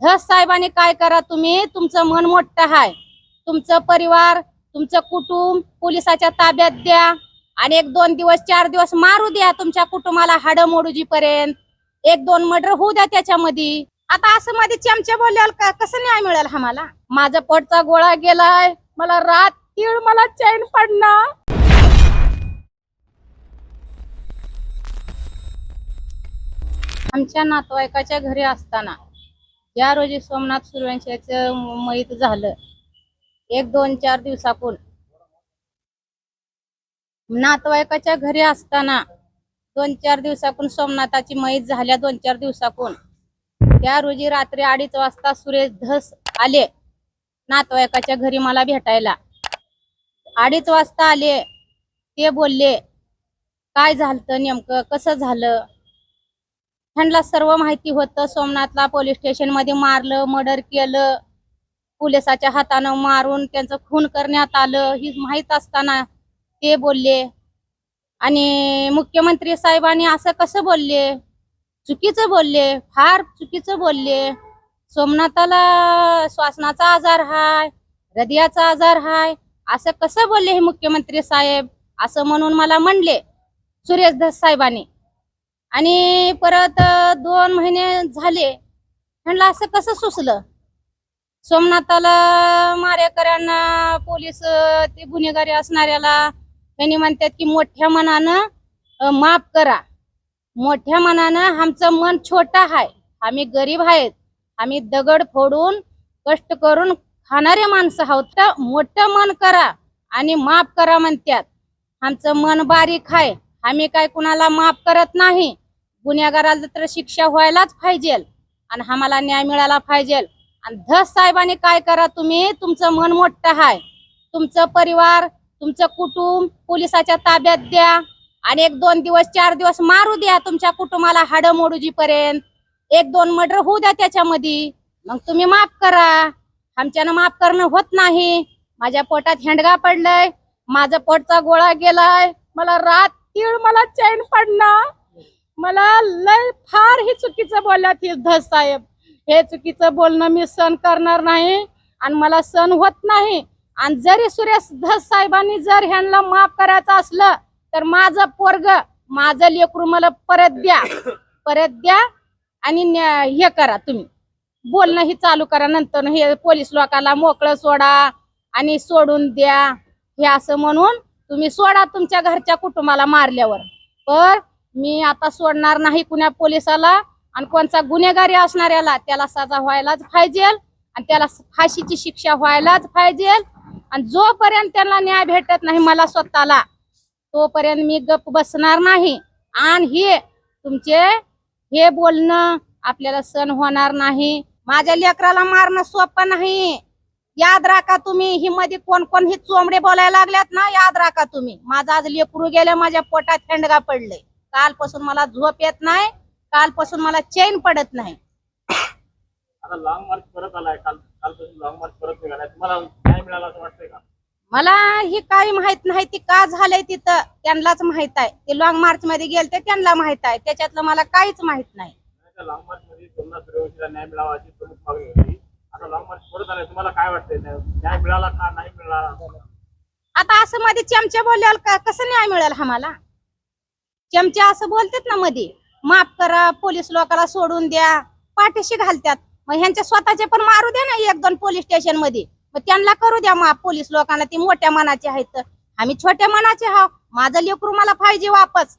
धस साहेबांनी काय करा तुम्ही? तुमचं मन मोठं आहे तुमचं परिवार तुमचं कुटुंब पोलिसाच्या ताब्यात द्या. आणि एक दोन दिवस चार दिवस मारू द्या तुमच्या कुटुंबाला हाड मोडूजी पर्यंत एक दोन मर्डर होऊ द्या त्याच्यामध्ये. आता असं मध्ये चमचे बोलल्यावर का कसं न्याय मिळेल आम्हाला? माझा पटचा गोळा गेलाय. मला रात तीळ मला चैन पडणार. आमच्या नातवाईकाच्या घरी असताना ज्या रोजी सोमनाथ सूर्यवंशाचं मुंबईत झालं. एक दोन चार दिवसापून नातवायकाच्या घरी असताना दोन चार दिवसापून सोमनाथाची मैत झाल्या दोन चार दिवसापून त्या रोजी रात्री अडीच वाजता सुरेश धस आले नातवायकाच्या घरी मला भेटायला. अडीच वाजता आले ते बोलले काय झालं नेमकं? कसं झालं? ह्यांना सर्व माहिती होतं. सोमनाथला पोलीस स्टेशनमध्ये मारलं मर्डर केलं. पोलिसाच्या हातानं मारून त्यांचं खून करण्यात आलं. ही माहीत असताना ते बोलले. आणि मुख्यमंत्री साहेबांनी असं कसं बोलले? चुकीचं बोलले. फार चुकीचं बोलले. सोमनाथाला श्वासनाचा आजार हाय हृदयाचा आजार हाय असं कसं बोलले हे मुख्यमंत्री साहेब? असं म्हणून मला म्हणले सुरेश धस साहेबांनी. आणि परत दोन महिने झाले. म्हणलं असं कसं सुचलं? सोमनाथाला मारेकऱ्यांना पोलीस ते गुन्हेगारी असणाऱ्याला त्यांनी म्हणतात की मोठ्या मनानं माफ करा. मोठ्या मनानं आमचं मन छोटा आहे. आम्ही गरीब आहेत. आम्ही दगड फोडून कष्ट करून खाणारे माणसं आहोत. तर मोठं मन करा आणि माफ करा म्हणतात. आमचं मन बारीक आहे. आम्ही काय कुणाला माफ करत नाही. गुन्हेगाराला तर शिक्षा व्हायलाच पाहिजे. आणि आम्हाला न्याय मिळाला पाहिजे. आणि धस साहेबांनी काय करा तुम्ही? तुमचं मन मोठं आहे. तुमचं परिवार तुमचं कुटुंब पोलिसाच्या ताब्यात द्या. आणि एक दोन दिवस चार दिवस मारू द्या तुमच्या कुटुंबाला हाड मोडूजी पर्यंत एक दोन मर्डर होऊ द्या त्याच्यामध्ये. मग तुम्ही माफ करा. आमच्यानं माफ करणं होत नाही. माझ्या पोटात हेंडगा पडलाय. माझा पोटचा गोळा गेलाय. मला रात तीळ मला चैन पडणार मला लय फार ही चुकीचं बोलल्यात हे धस साहेब. हे चुकीचं बोलणं मी सहन करणार नाही आणि मला सहन होत नाही. आणि जरी सुरेश धस साहेबांनी जर ह्यांना माफ करायचं असलं तर माझं पोरग माझं लेकरू मला परत द्या. परत द्या आणि न्या- हे करा तुम्ही. बोलणं ही चालू करा नंतर हे पोलीस लोकांना मोकळं सोडा आणि सोडून द्या. हे असं म्हणून तुम्ही सोडा तुमच्या घरच्या कुटुंबाला मारल्यावर. पण मी आता सोडणार नाही कुण्या पोलिसाला आणि कोणचा गुन्हेगारी असणाऱ्याला त्याला सजा व्हायलाच पाहिजे आणि त्याला फाशीची शिक्षा व्हायलाच पाहिजे. आणि जोपर्यंत त्यांना न्याय भेटत नाही मला स्वतःला तोपर्यंत मी गप बसणार नाही. आणि हे तुमचे हे बोलणं आपल्याला सण होणार नाही. माझ्या लेकराला मारणं सोपं नाही. याद राखा तुम्ही ही मध्ये कोण कोण ही चोंबडे बोलायला लागल्यात ना याद राखा तुम्ही. माझं आज लेकरू गेलं माझ्या पोटात थंडगा पडले कालपासून मला झोप येत नाही कालपासून मला चैन पडत नाही. आता लॉंग मार्च परत आलाय काल कालपासून लॉंग मार्च परत निघालाय. तुम्हाला न्याय मिळाला असं वाटतंय का? मला ही काही माहीत नाही ती का झालंय तिथं त्यांनाच माहीत आहे. ते लॉंग मार्च मध्ये गेलते त्यांना माहीत आहे. त्याच्यातलं मला काहीच माहीत नाही. त्या लॉंग मार्च मध्ये सोमनाथ सूर्यवंशीला न्याय मिळावा अशी प्रमुख मागणी होती. आता लॉंग मार्च परत आलाय तुम्हाला काय वाटतंय? न्याय न्याय मिळाला का नाही मिळाला? आता असं मध्ये चमचे बोलल्यावर का कसं न्याय मिळेल आम्हाला चमचे असं बोलतात ना मध्ये माफ करा पोलीस लोकाला सोडून द्या पाठीशी घालतात. मग ह्यांच्या स्वतःचे पण मारू द्या ना एक दोन पोलीस स्टेशनमध्ये मग त्यांना करू द्या माफ पोलीस लोकांना ते मोठ्या मनाचे आहेत. आम्ही छोट्या मनाचे आहोत. माझं लेकरू मला पाहिजे वापस.